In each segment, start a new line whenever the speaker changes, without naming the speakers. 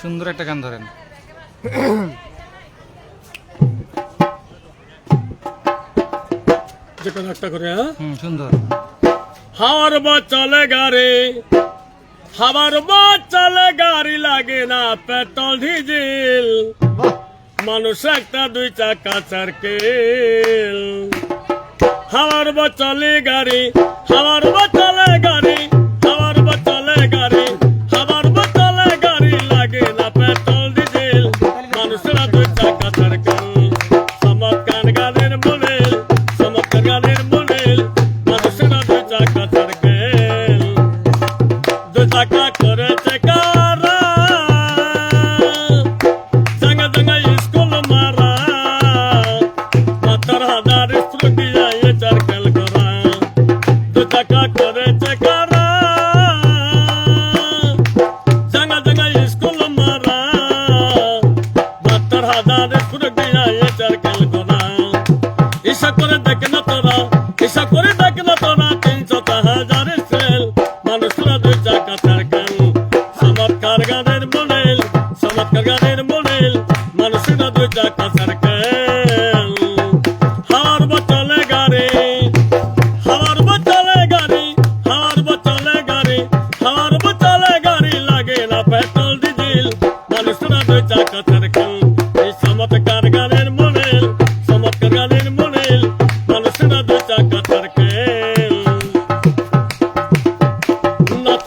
সুন্দর একটা গান ধরেন।
হ্যাঁ? হাওয়ার বা চলে গাড়ি হাওয়ার বা চলে গাড়ি লাগে না পেট্রোল ডিজেল। মানুষ একটা দুই চাকা চারকে হাওয়ার বা চলে গাড়ি হাওয়ার বা চলে গাড়ি que no todo.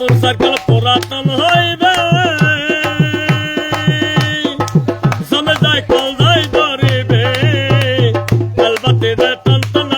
কাপড় সাইকেল পুরাতন হইবে। জমে যায় কল যায় ধরিবে। কালবাতি রে টন টন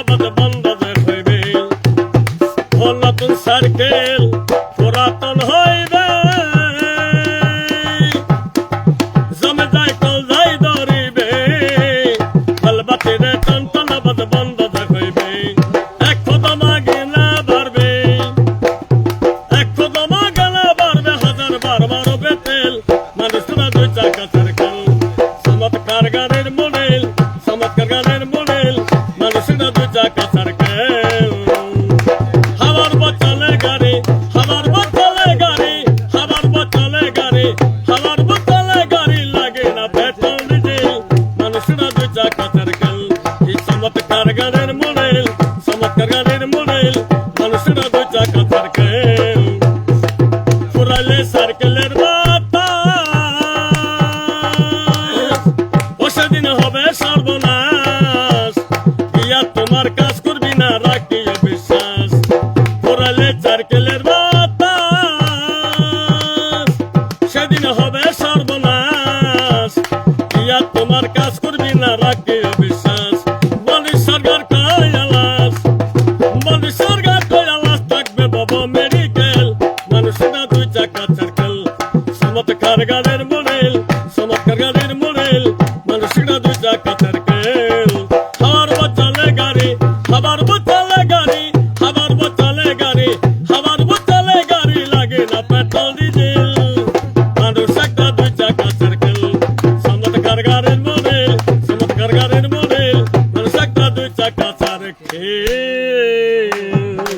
marcas.